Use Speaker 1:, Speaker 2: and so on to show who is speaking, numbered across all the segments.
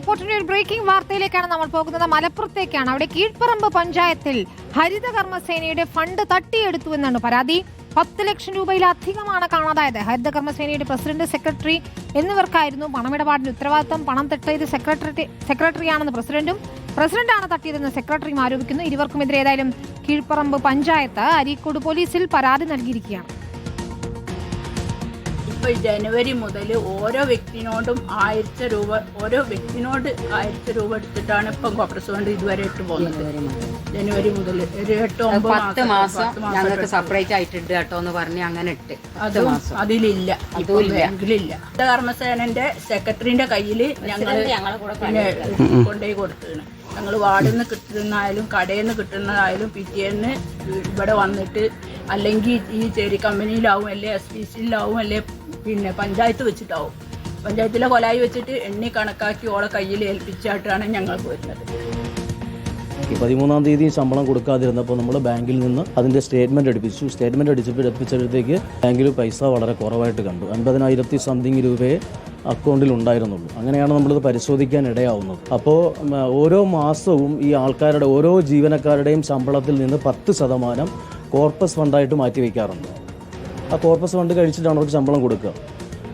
Speaker 1: റിപ്പോർട്ടിന്റെ ഒരു ബ്രേക്കിംഗ് വാർത്തയിലേക്കാണ് നമ്മൾ പോകുന്നത്. മലപ്പുറത്തേക്കാണ്. അവിടെ കീഴ്പ്പറമ്പ് പഞ്ചായത്തിൽ ഹരിത കർമ്മസേനയുടെ ഫണ്ട് തട്ടിയെടുത്തു എന്നാണ് പരാതി. പത്ത് ലക്ഷം രൂപയിലധികമാണ് കാണാതായത്. ഹരിത കർമ്മസേനയുടെ പ്രസിഡന്റ് സെക്രട്ടറി എന്നിവർക്കായിരുന്നു പണമിടപാടിന്റെ ഉത്തരവാദിത്തം. പണം തട്ടിയത് സെക്രട്ടറി സെക്രട്ടറിയാണെന്ന് പ്രസിഡന്റും പ്രസിഡന്റാണ് തട്ടിയതെന്ന് സെക്രട്ടറിയും ആരോപിക്കുന്നു. ഇരുവർക്കുമെതിരെ ഏതായാലും കീഴ്പ്പറമ്പ് പഞ്ചായത്ത് അരീക്കോട് പോലീസിൽ പരാതി നൽകിയിരിക്കുകയാണ്.
Speaker 2: ഇപ്പൊ ജനുവരി മുതൽ ഓരോ വ്യക്തിനോടും ആയിരത്തി രൂപ ഓരോ വ്യക്തിനോട് ആയിരത്തി രൂപ എടുത്തിട്ടാണ് ഇപ്പം കോൺഗ്രസ് ഫണ്ട് ഇതുവരെ ഇട്ട് പോകുന്നത്. ജനുവരി മുതൽ ഒരു എട്ട് ഒമ്പത്
Speaker 3: പത്ത് മാസം ഞങ്ങൾക്ക്. സെപ്പറേറ്റ് ആയിട്ട് ഇട്ട് കേട്ടോ എന്ന് പറഞ്ഞ് അങ്ങനെ ഇട്ട്.
Speaker 2: അതും അതിലില്ല. ബാങ്കിലില്ല. കർമ്മസേനന്റെ സെക്രട്ടറിന്റെ കയ്യിൽ ഞങ്ങൾ പിന്നെ കൊണ്ടുപോയി കൊടുത്തതാണ്. ഞങ്ങൾ വാർഡിൽ നിന്ന് കിട്ടുന്നതായാലും കടയിൽ നിന്ന് കിട്ടുന്നതായാലും പിറ്റേന്ന് ഇവിടെ വന്നിട്ട് അല്ലെങ്കിൽ ഈ ചെറിയ കമ്പനിയിലാവും അല്ലെ എസ് പി സിയിലാവും അല്ലെ പിന്നെ പഞ്ചായത്ത് വെച്ചിട്ടാവും. പഞ്ചായത്തിലെ കൊലായി വെച്ചിട്ട് എണ്ണി കണക്കാക്കി ഓളെ കയ്യിൽ ഏൽപ്പിച്ചായിട്ടാണ് ഞങ്ങൾ പോരുന്നത്.
Speaker 4: ഈ പതിമൂന്നാം തീയതി ശമ്പളം കൊടുക്കാതിരുന്നപ്പോൾ നമ്മൾ ബാങ്കിൽ നിന്ന് അതിന്റെ സ്റ്റേറ്റ്മെന്റ് അടിപ്പിച്ചു സ്റ്റേറ്റ്മെന്റ് അടിച്ചപ്പോൾ എടുപ്പിച്ചപ്പോഴത്തേക്ക് ബാങ്കിൽ പൈസ വളരെ കുറവായിട്ട് കണ്ടു. അൻപതിനായിരത്തി സംതിങ് രൂപയെ അക്കൗണ്ടിൽ ഉണ്ടായിരുന്നുള്ളൂ. അങ്ങനെയാണ് നമ്മളിത് പരിശോധിക്കാൻ ഇടയാവുന്നത്. അപ്പോൾ ഓരോ മാസവും ഈ ആൾക്കാരുടെ ഓരോ ജീവനക്കാരുടെയും ശമ്പളത്തിൽ നിന്ന് പത്ത് ശതമാനം കോർപ്പസ് ഫണ്ടായിട്ട് മാറ്റി വയ്ക്കാറുണ്ട് ആ കോർപ്പസ് ഫണ്ട് കഴിച്ചിട്ടാണ് അവർക്ക് ശമ്പളം കൊടുക്കുക.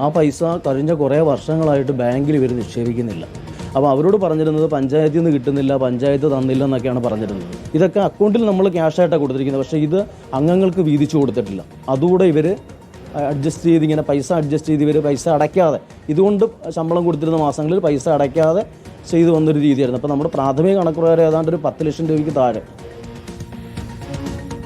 Speaker 4: ആ പൈസ കഴിഞ്ഞ കുറേ വർഷങ്ങളായിട്ട് ബാങ്കിൽ ഇവർ നിക്ഷേപിക്കുന്നില്ല. അപ്പോൾ അവരോട് പറഞ്ഞിരുന്നത് പഞ്ചായത്തിൽ നിന്ന് കിട്ടുന്നില്ല പഞ്ചായത്ത് തന്നില്ല എന്നൊക്കെയാണ് പറഞ്ഞിരുന്നത്. ഇതൊക്കെ അക്കൗണ്ടിൽ നമ്മൾ ക്യാഷായിട്ടാണ് കൊടുത്തിരിക്കുന്നത്. പക്ഷേ ഇത് അംഗങ്ങൾക്ക് വീതിച്ചു കൊടുത്തിട്ടില്ല. അതുകൂടെ ഇവർ അഡ്ജസ്റ്റ് ചെയ്ത് ഇങ്ങനെ പൈസ അഡ്ജസ്റ്റ് ചെയ്ത് ഇവർ പൈസ അടയ്ക്കാതെ ഇതുകൊണ്ട് ശമ്പളം കൊടുത്തിരുന്ന മാസങ്ങളിൽ പൈസ അടയ്ക്കാതെ ചെയ്തു വന്നൊരു രീതിയായിരുന്നു. അപ്പോൾ നമ്മുടെ പ്രാഥമിക കണക്ക് പ്രകാരം ഏതാണ്ട് ഒരു പത്ത് ലക്ഷം രൂപയ്ക്ക് താഴെ.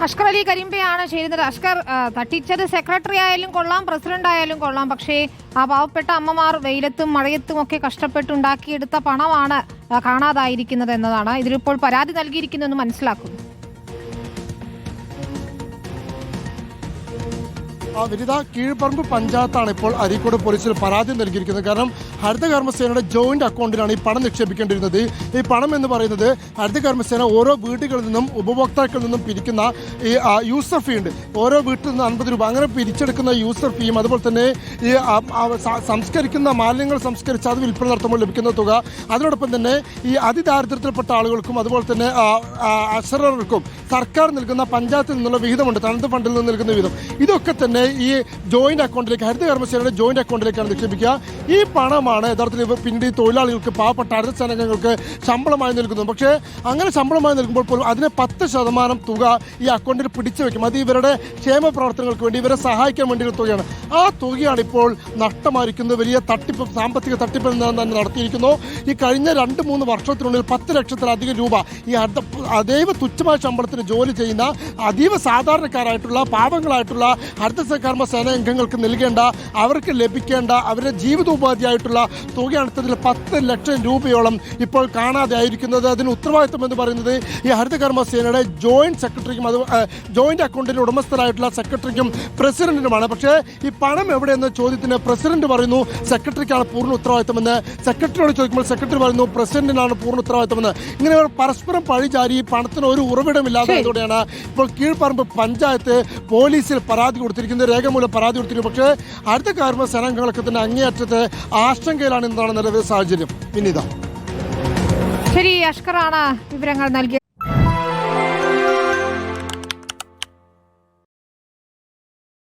Speaker 1: അഷ്കർ അലി കരിമ്പയാണ് ചെയ്യുന്നത് അഷ്കർ തട്ടിച്ചത് സെക്രട്ടറി ആയാലും കൊള്ളാം പ്രസിഡന്റ് ആയാലും കൊള്ളാം. പക്ഷേ ആ പാവപ്പെട്ട അമ്മമാർ വെയിലത്തും മഴയത്തും ഒക്കെ കഷ്ടപ്പെട്ടുണ്ടാക്കിയെടുത്ത പണമാണ് കാണാതായിരിക്കുന്നത് എന്നതാണ്. ഇതിലിപ്പോൾ പരാതി നൽകിയിരിക്കുന്നതെന്ന് മനസ്സിലാക്കുന്നു.
Speaker 5: വിനിത കീഴ്പറമ്പ് പഞ്ചായത്താണ് ഇപ്പോൾ അരീക്കോട് പോലീസിൽ പരാതി നൽകിയിരിക്കുന്നത്. കാരണം ഹരിത കർമ്മസേനയുടെ ജോയിന്റ് അക്കൗണ്ടിലാണ് ഈ പണം നിക്ഷേപിക്കേണ്ടിരുന്നത് ഈ പണം എന്ന് പറയുന്നത് ഹരിത കർമ്മസേന ഓരോ വീടുകളിൽ നിന്നും ഉപഭോക്താക്കളിൽ നിന്നും പിരിക്കുന്ന ഈ യൂസർ ഫീ ഉണ്ട്. ഓരോ വീട്ടിൽ നിന്ന് അൻപത് രൂപ. അങ്ങനെ പിരിച്ചെടുക്കുന്ന യൂസർ ഫീയും അതുപോലെ തന്നെ ഈ സംസ്കരിക്കുന്ന മാലിന്യങ്ങൾ സംസ്കരിച്ച് അത് വിൽപ്പന നടത്തുമ്പോൾ ലഭിക്കുന്ന തുക. അതിനോടൊപ്പം തന്നെ ഈ അതിദാരിദ്ര്യത്തിൽപ്പെട്ട ആളുകൾക്കും അതുപോലെ തന്നെ അക്ഷരർക്കും സർക്കാർ നൽകുന്ന പഞ്ചായത്തിൽ നിന്നുള്ള വിഹിതമുണ്ട്. തനത് ഫണ്ടിൽ നിന്ന് നൽകുന്ന വിഹിതം. ഇതൊക്കെ തന്നെ ഈ ജോയിന്റ് അക്കൗണ്ടിലേക്ക് ഹരിത കർമ്മസേനയുടെ ജോയിന്റ് അക്കൗണ്ടിലേക്കാണ് നിക്ഷേപിക്കുക. ഈ പണമാണ് യഥാർത്ഥത്തിൽ ഇവർ പിന്നീട് ഈ തൊഴിലാളികൾക്ക് പാവപ്പെട്ട ഹരിത സേനകങ്ങൾക്ക് ശമ്പളമായി നൽകുന്നത്. പക്ഷേ അങ്ങനെ ശമ്പളമായി നൽകുമ്പോൾ പോലും അതിന് പത്ത് ശതമാനം തുക ഈ അക്കൗണ്ടിൽ പിടിച്ചു വെക്കും. അത് ഇവരുടെ ക്ഷേമ പ്രവർത്തനങ്ങൾക്ക് വേണ്ടി ഇവരെ സഹായിക്കാൻ വേണ്ടിയുള്ള തുകയാണ്. ആ തുകയാണ് ഇപ്പോൾ നഷ്ടമായിരിക്കുന്നത്. വലിയ തട്ടിപ്പ് സാമ്പത്തിക തട്ടിപ്പ് തന്നെ നടത്തിയിരിക്കുന്നു. ഈ കഴിഞ്ഞ രണ്ട് മൂന്ന് വർഷത്തിനുള്ളിൽ പത്ത് ലക്ഷത്തിലധികം രൂപ ഈ അതീവ തുച്ഛമായ ശമ്പളത്തിന് ജോലി ചെയ്യുന്ന അതീവ സാധാരണക്കാരായിട്ടുള്ള പാവങ്ങളായിട്ടുള്ള ഹരിത കർമ്മ സേന അംഗങ്ങൾക്ക് നൽകേണ്ട അവർക്ക് ലഭിക്കേണ്ട അവരുടെ ജീവിതോപാധിയായിട്ടുള്ള തുകയാണ് പത്ത് ലക്ഷം രൂപയോളം ഇപ്പോൾ കാണാതെ ആയിരിക്കുന്നത്. അതിന് ഉത്തരവാദിത്വം എന്ന് പറയുന്നത് ഈ ഹരിത കർമ്മസേനയുടെ ജോയിന്റ് സെക്രട്ടറിക്കും അത് ജോയിന്റ് അക്കൗണ്ടിന്റെ ഉടമസ്ഥരായിട്ടുള്ള സെക്രട്ടറിക്കും പ്രസിഡന്റിനുമാണ്. പക്ഷേ ഈ പണം എവിടെയെന്ന ചോദ്യത്തിന് പ്രസിഡന്റ് പറയുന്നു സെക്രട്ടറിക്കാണ് പൂർണ ഉത്തരവാദിത്തമെന്ന് സെക്രട്ടറിയോട് ചോദിക്കുമ്പോൾ സെക്രട്ടറി പറയുന്നു പ്രസിഡന്റിനാണ് പൂർണ ഉത്തരവാദിത്തമെന്ന് ഇങ്ങനെ ഇവർ പരസ്പരം പഴിചാരി പണത്തിന് ഒരു ഉറവിടമില്ലാത്തതോടെയാണ് ഇപ്പോൾ കീഴ്പറമ്പ് പഞ്ചായത്ത് പോലീസിൽ പരാതി കൊടുത്തിരിക്കുന്നത്. രേഖമൂലം പരാതി കൊടുത്തിരുന്നു പക്ഷേ അടുത്ത കർമ്മ സേനാംഗങ്ങളൊക്കെ തന്നെ അങ്ങേയറ്റത്തെ ആശങ്കയിലാണ് എന്നതാണ് നിലവിലെ സാഹചര്യം. വിനീത
Speaker 1: ശരി അഷ്കറാണ് വിവരങ്ങൾ നൽകിയത്.